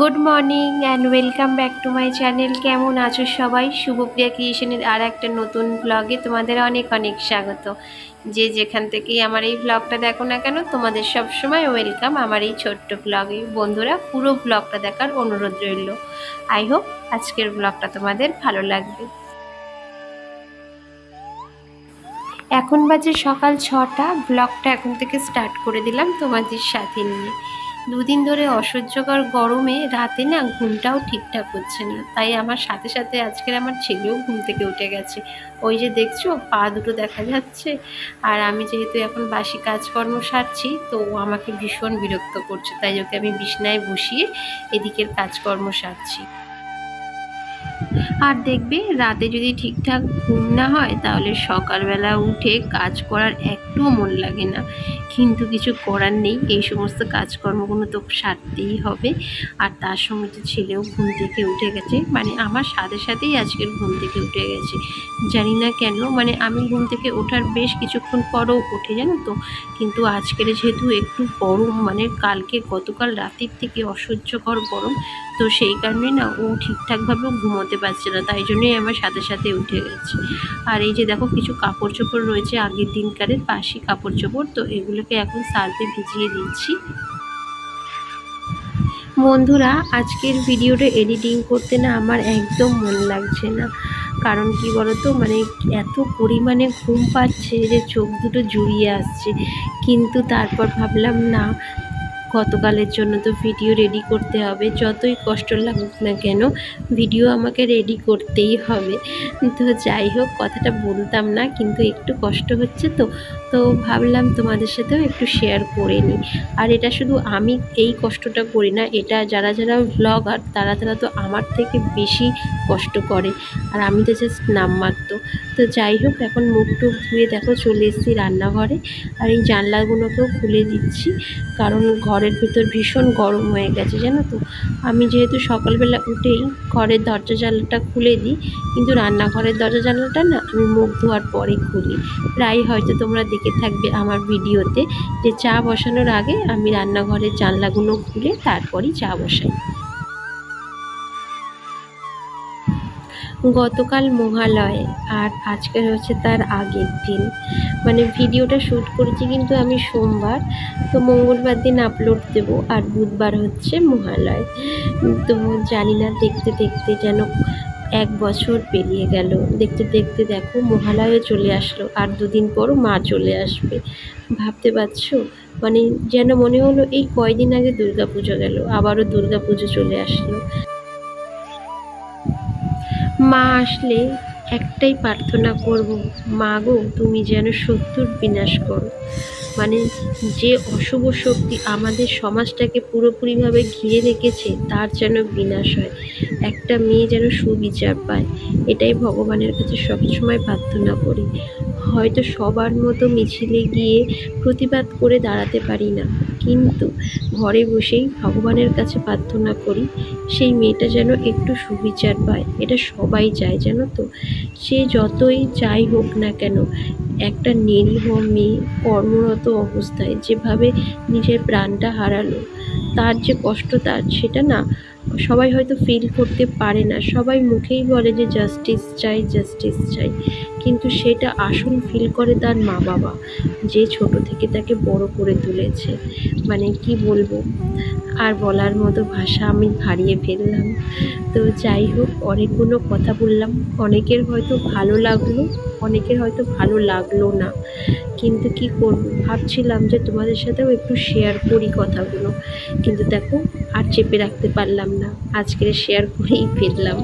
Good morning and welcome back to my channel কেমন আছো সবাই? শুভপ্রিয়া ক্রিয়েশনের আর একটা নতুন ব্লগে তোমাদের অনেক অনেক স্বাগত। যে যেখান থেকেই আমার এই ব্লগটা দেখো না কেন, তোমাদের সব সময় ওয়েলকাম আমার এই ছোট্ট ব্লগে বন্ধুরা, পুরো ব্লগটা দেখার অনুরোধ রইল। আই হোপ আজকের ব্লগটা তোমাদের ভালো লাগবে। এখন বাজে সকাল ছটা। ব্লগটা এখন থেকে স্টার্ট করে দিলাম তোমাদের সাথে নিয়ে। দুদিন ধরে অসহ্যকর গরমে রাতে না ঘুমটাও ঠিকঠাক হচ্ছে না। তাই আমার সাথে সাথে আজকের আমার ছেলেও ঘুম থেকে উঠে গেছে। ওই যে দেখছ, পা দুটো দেখা যাচ্ছে। আর আমি যেহেতু এখন বাসি কাজকর্ম সারছি, তো ও আমাকে ভীষণ বিরক্ত করছে। তাই ওকে আমি বিছনায় বসিয়ে এদিকের কাজকর্ম সারছি। আর দেখবে রাতে যদি ঠিকঠাক ঘুম না হয়, তাহলে সকালবেলা উঠে কাজ করার একটুও মন লাগে না। কিন্তু কিছু করার নেই, এই সমস্ত কাজকর্মগুলো তো সারতেই হবে। আর তার সঙ্গে তো ছেলেও ঘুম থেকে উঠে গেছে। মানে আমার সাথে সাথেই আজকের ঘুম থেকে উঠে গেছে। জানি না কেন মানে আমি ঘুম থেকে ওঠার বেশ কিছুক্ষণ পরও উঠে, জানো তো? কিন্তু আজকের যেহেতু একটু গরম মানে কালকে গতকাল রাতের থেকে অসহ্যকর গরম তো সেই কারণে না ও ঠিকঠাকভাবেও ঘুমোতে পারছে না, তাই জন্যই আমার সাথে সাথে উঠে গেছে। আর এই যে দেখো কিছু কাপড় চোপড় রয়েছে আগের দিনকারের বাসি কাপড় চোপড় তো এগুলোকে এখন সার্ফে ভিজিয়ে দিচ্ছি। বন্ধুরা, আজকের ভিডিওটা এডিটিং করতে না আমার একদম মন লাগছে না। কারণ কি বলতো মানে এত পরিমাণে ঘুম পাচ্ছে যে চোখ দুটো জুড়িয়ে আসছে। কিন্তু তারপর ভাবলাম না গতকালের জন্য তো ভিডিও রেডি করতে হবে। যতই কষ্ট লাগুক না কেন ভিডিও আমাকে রেডি করতেই হবে। তো যাই হোক, কথাটা বলতাম না, কিন্তু একটু কষ্ট হচ্ছে তো। তো ভাবলাম তোমাদের সাথেও একটু শেয়ার করে নিই। আর এটা শুধু আমি এই কষ্টটা করি না, এটা যারা যারা ভ্লগার তারা তারা তো আমার থেকে বেশি কষ্ট করে। আর আমি তো জাস্ট নাম নামমাত্র তো যাই হোক, এখন মুখ টুক ধুয়ে দেখো চলে এসেছি রান্নাঘরে। আর এই জানলাগুলোকেও খুলে দিচ্ছি, কারণ ঘরের ভিতর ভীষণ গরম হয়ে গেছে, জানো তো? আমি যেহেতু সকালবেলা উঠেই ঘরের দরজা জানলাটা খুলে দিই, কিন্তু রান্নাঘরের দরজা জানলাটা না আমি মুখ ধোয়ার পরে খুলি। প্রায় হয়তো তোমরা দেখে থাকবে আমার ভিডিওতে যে চা বসানোর আগে আমি রান্নাঘরের জানলাগুলো খুলে তারপরই চা বসাই। গতকাল মহালয় আর আজকে হচ্ছে তার আগের দিন। মানে ভিডিওটা শ্যুট করেছি কিন্তু আমি সোমবার, তো মঙ্গলবার দিন আপলোড দেব আর বুধবার হচ্ছে মহালয়। তো জানি না, দেখতে দেখতে যেন এক বছর পেরিয়ে গেল। দেখতে দেখতে দেখো মহালয়ে চলে আসলো আর দুদিন পর মা চলে আসবে। ভাবতে পারছ? মানে যেন মনে হলো এই কয়দিন আগে দুর্গা পুজো গেল, আবারও দুর্গা পুজো চলে আসলো। মা আসলে একটাই প্রার্থনা করব মা গো তুমি যেন শত্রুর বিনাশ করো। মানে যে অশুভ শক্তি আমাদের সমাজটাকে পুরোপুরিভাবে ঘিরে রেখেছে, তার যেন বিনাশ হয়। একটা মেয়ে যেন সুবিচার পায়, এটাই ভগবানের কাছে সবসময় প্রার্থনা করি। হয়তো সবার মতো মিছিলে গিয়ে প্রতিবাদ করে দাঁড়াতে পারি না, কিন্তু ঘরে বসেই ভগবানের কাছে প্রার্থনা করি, সেই মেয়েটা যেন একটু সুবিচার পায়। এটা সবাই চায়, জানো তো? সে যতই চাই হোক না কেন একটা নিরীহ মেয়ে কর্মরত অবস্থায় যেভাবে নিজের প্রাণটা হারালো, তার যে কষ্ট তার সেটা না সবাই হয়তো ফিল করতে পারে না। সবাই মুখেই বলে যে জাস্টিস চাই জাস্টিস চাই। কিন্তু সেটা আসল ফিল করে তার মা বাবা, যে ছোট থেকে তাকে বড় করে তুলেছে। মানে কি বলব? আর বলার মতো ভাষা আমি হারিয়ে ফেললাম। তো যাই হোক, অনেকগুলো কথা বললাম। অনেকের হয়তো ভালো লাগল, অনেকের হয়তো ভালো লাগল না। কিন্তু কি করব? ভাবছিলাম যে তোমাদের সাথেও একটু শেয়ার করি কথাগুলো। কিন্তু দেখো, আর চেপে রাখতে পারলাম না। আজকের শেয়ার করেই ফেললাম।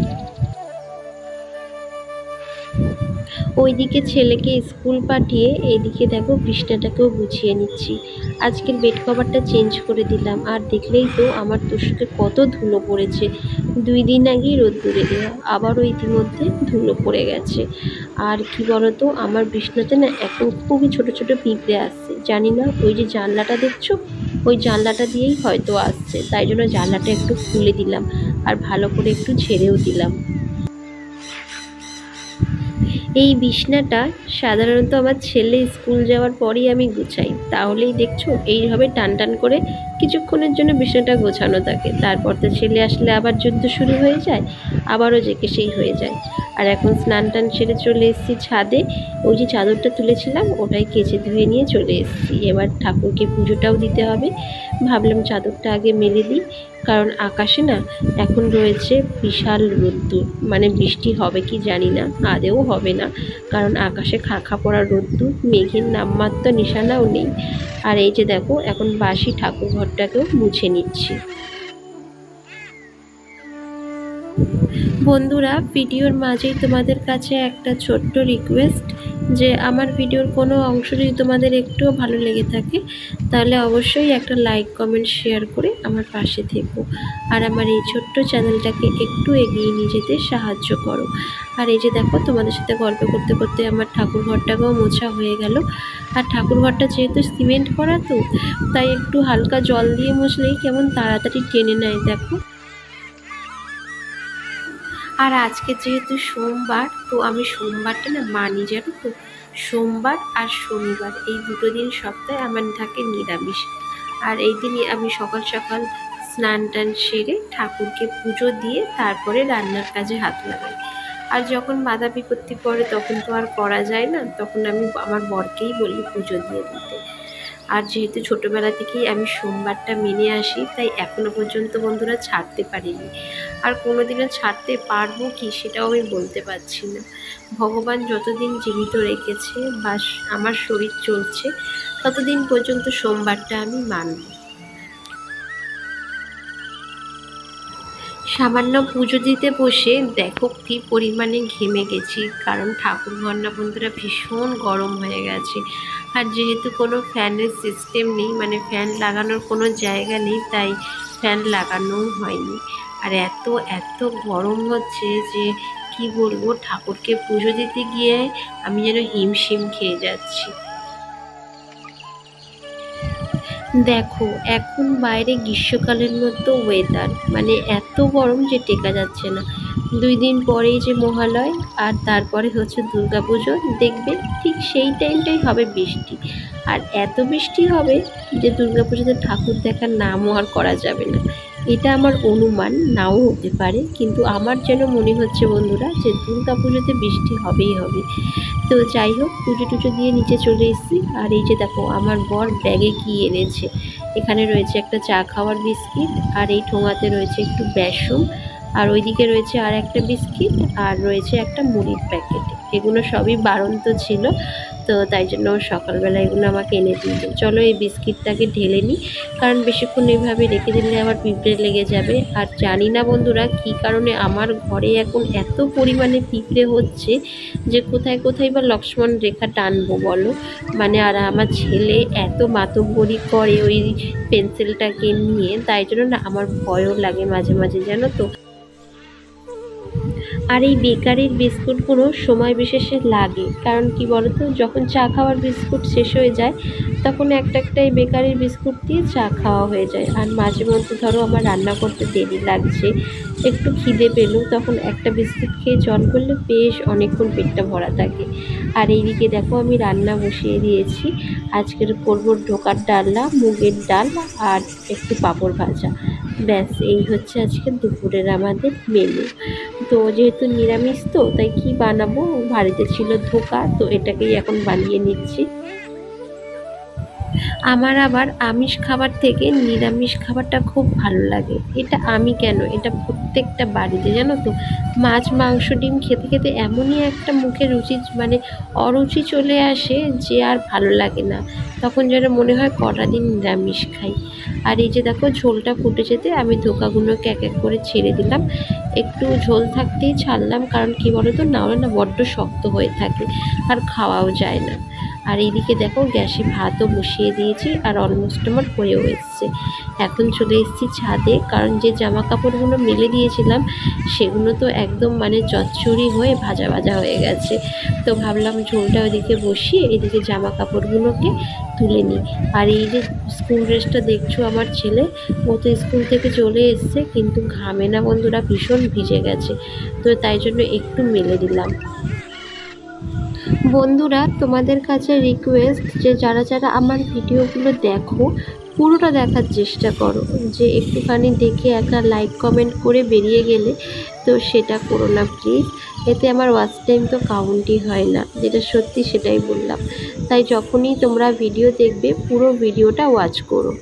ওইদিকে ছেলেকে স্কুল পাঠিয়ে এইদিকে দেখো বিছনাটাকেও গুছিয়ে নিচ্ছি। আজকের বেড কভারটা চেঞ্জ করে দিলাম। আর দেখলেই তো আমার তুষকে কত ধুলো পড়েছে। দুই দিন আগেই রোদ্দুরে দেওয়া আবারও ইতিমধ্যে ধুলো পড়ে গেছে। আর কি বলতো, আমার বিছনাতে না এখন খুবই ছোট ছোট পিঁপড়ে আসছে। জানি না, ওই যে জানলাটা দেখছ? ওই জানলাটা দিয়েই হয়তো আসছে। তাই জন্য জানলাটা একটু খুলে দিলাম। আর ভালো করে একটু ছেড়েও দিলাম। এই বিছনাটা সাধারণত আমার ছেলে স্কুল যাওয়ার পরেই আমি গুছাই। তাহলেই দেখছ, এইভাবে টান টান করে কিছুক্ষণের জন্য বিছানাটা গোছানো থাকে। তারপর তো ছেলে আসলে আবার যুদ্ধ শুরু হয়ে যায়, আবারও জেকে সেই হয়ে যায়। আর এখন স্নান টান সেরে চলে এসেছি ছাদে। ওই যে চাদরটা তুলেছিলাম, ওটাই কেচে ধুয়ে নিয়ে চলে এসেছি। এবার ঠাকুরকে পুজোটাও দিতে হবে। ভাবলাম চাদরটা আগে মেলে দিই। কারণ আকাশে না এখন রয়েছে বিশাল রোদ্দুর। মানে বৃষ্টি হবে কি জানি না আদেও হবে না। কারণ আকাশে খাখা পড়া রোদ্দুর, মেঘের নামমাত্র নিশানাও নেই। আর এই যে দেখো, এখন বাসি ঠাকুর ঘরটাকেও মুছে নিচ্ছি। বন্ধুরা, ভিডিওর মাঝেই তোমাদের কাছে একটা ছোট্ট রিকোয়েস্ট যে আমার ভিডিওর কোনো অংশ যদি তোমাদের একটুও ভালো লেগে থাকে, তাহলে অবশ্যই একটা লাইক, কমেন্ট, শেয়ার করে আমার পাশে থেকো। আর আমার এই ছোট্ট চ্যানেলটাকে একটু এগিয়ে নিয়ে যেতে সাহায্য করো। আর এই যে দেখো, তোমাদের সাথে গল্প করতে করতে আমার ঠাকুর ঘরটাকেও মোছা হয়ে গেল। আর ঠাকুর ঘরটা যেহেতু সিমেন্ট করা তো, তাই একটু হালকা জল দিয়ে মুছলেই কেমন তাড়াতাড়ি টেনে নেয়, দেখো। আর আজকে যেহেতু সোমবার, তো আমি সোমবারটা না মানি জানো তো? সোমবার আর শনিবার, এই দুটো দিন সপ্তাহে আমার থাকে নিরামিষ। আর এই দিনই আমি সকাল সকাল স্নান টান সেরে ঠাকুরকে পুজো দিয়ে তারপরে রান্নার কাজে হাত লাগাই। আর যখন বাধা বিপত্তি পড়ে তখন তো আর করা যায় না, তখন আমি আমার বরকেই বলি পুজো দিয়ে দিতে। আর যেহেতু ছোটোবেলা থেকেই আমি সোমবারটা মেনে আসি, তাই এখনও পর্যন্ত বন্ধুরা ছাড়তে পারিনি। আর কোনো দিনও ছাড়তে পারব কি সেটাও আমি বলতে পারছি না। ভগবান যতদিন জীবিত রেখেছে বা আমার শরীর চলছে, ততদিন পর্যন্ত সোমবারটা আমি মানব। সামান্য পুজো দিতে বসে দেখো কি পরিমাণে ঘেমে গেছি। কারণ ঠাকুর ঘন্না বন্ধুরা ভীষণ গরম হয়ে গেছে। আর যেহেতু কোনো ফ্যানের সিস্টেম নেই মানে ফ্যান লাগানোর কোনো জায়গা নেই, তাই ফ্যান লাগানোও হয়নি। আর এত এত গরম হচ্ছে যে কি বলব, ঠাকুরকে পুজো দিতে গিয়ে আমি যেন হিমশিম খেয়ে যাচ্ছি। দেখো, এখন বাইরে গ্রীষ্মকালের মতো ওয়েদার মানে এত গরম যে টেকা যাচ্ছে না। দুই দিন পরেই যে মহালয়, আর তারপরে হচ্ছে দুর্গাপুজো, দেখবে ঠিক সেই টাইমটাই হবে বৃষ্টি। আর এত বৃষ্টি হবে যে দুর্গাপুজোতে ঠাকুর দেখার নামও আর করা যাবে না। এটা আমার অনুমান, নাও হতে পারে। কিন্তু আমার যেন মনে হচ্ছে বন্ধুরা যে দুর্গা পুজোতে বৃষ্টি হবেই হবে। তো যাই হোক, পুজো টুজো দিয়ে নিচে চলে এসেছি। আর এই যে দেখো, আমার বর ব্যাগে কি এনেছে? এখানে রয়েছে একটা চা খাওয়ার বিস্কিট, আর এই ঠোঙাতে রয়েছে একটু বেসন, আর ওইদিকে রয়েছে আর একটা বিস্কিট, আর রয়েছে একটা মুড়ির প্যাকেট। এগুলো সবই বাড়ন্ত ছিল। তো তাই জন্য সকালবেলা এগুলো আমাকে এনে দিয়েছে চলো এই বিস্কিটটাকে ঢেলে নিই, কারণ বেশিক্ষণ এইভাবে রেখে দিলে আবার পিঁপড়ে লেগে যাবে। আর জানি না বন্ধুরা কি কারণে আমার ঘরে এখন এত পরিমাণে পিঁপড়ে হচ্ছে যে কোথায় কোথায় বা লক্ষ্মণ রেখা টানবো বলো? মানে আর আমার ছেলে এত মাতব্বরি করে ওই পেন্সিলটাকে নিয়ে, তাই জন্য না আমার ভয়ও লাগে মাঝে মাঝে, জানো তো। আর এই বেকারির বিস্কুটগুলো সময় বিশেষে লাগে। কারণ কি বলতো, যখন চা খাওয়ার বিস্কুট শেষ হয়ে যায়, তখন একটা একটা এই বেকারির বিস্কুট দিয়ে চা খাওয়া হয়ে যায়। আর মাঝে মধ্যে ধরো আমার রান্না করতে দেরি লাগছে, একটু খিদে পেল, তখন একটা বিস্কুট খেয়ে জল করলে বেশ অনেকক্ষণ পেটটা ভরা থাকে। আর এইদিকে দেখো আমি রান্না বসিয়ে দিয়েছি। আজকের করব ঢোকার ডালনা, মুগের ডাল আর একটু পাঁপড় ভাজা। ব্যাস, এই হচ্ছে আজকে দুপুরের আমাদের মেনু তো যেহেতু নিরামিষ তো, তাই কি বানাবো? বাড়িতে ছিল ধোকা, তো এটাকেই এখন বানিয়ে নিচ্ছি। আমার আবার আমিষ খাবার থেকে নিরামিষ খাবারটা খুব ভালো লাগে। এটা আমি কেন? এটা প্রত্যেকটা বাড়িতে, জানো তো? মাছ, মাংস, ডিম খেতে খেতে এমনই একটা মুখে রুচি মানে অরুচি চলে আসে যে আর ভালো লাগে না। তখন যেন মনে হয় কটা দিন নিরামিষ খাই। আর এই যে দেখো, ঝোলটা ফুটে যেতে আমি ধোকাগুলোকে এক এক করে ছেড়ে দিলাম। একটু ঝোল থাকতেই ছাড়লাম, কারণ কী বলো তো না হলে না বড্ড শক্ত হয়ে থাকে আর খাওয়াও যায় না। আর এইদিকে দেখো গ্যাসে ভাতও বসিয়ে দিয়েছি আর অলমোস্ট আমার হয়েও এসছে। এখন চলে এসেছি ছাদে, কারণ যে জামা কাপড়গুলো মেলে দিয়েছিলাম, সেগুলো তো একদম মানে চচ্চড়ি হয়ে ভাজা ভাজা হয়ে গেছে। তো ভাবলাম ঝোলটা ওইদিকে বসিয়ে এদিকে জামা কাপড়গুলোকে তুলে নিই। আর এই যে স্কুল ড্রেসটা দেখছ আমার ছেলে, ও তো স্কুল থেকে চলে এসছে, কিন্তু ঘামে না বন্ধুরা, ভীষণ ভিজে গেছে। তো তাই জন্য একটু মেলে দিলাম। বন্ধুরা, তোমাদের কাছে রিকোয়েস্ট যে যারা যারা আমার ভিডিওগুলো দেখো, পুরোটা দেখার চেষ্টা করো। যে একটুখানি দেখে একটা লাইক কমেন্ট করে বেরিয়ে গেলে তো সেটা করো না প্লিজ এতে আমার ওয়াচ টাইম তো কাউন্টই হয় না, যেটা সত্যি সেটাই বললাম। তাই যখনই তোমরা ভিডিও দেখবে, পুরো ভিডিওটা ওয়াচ করো।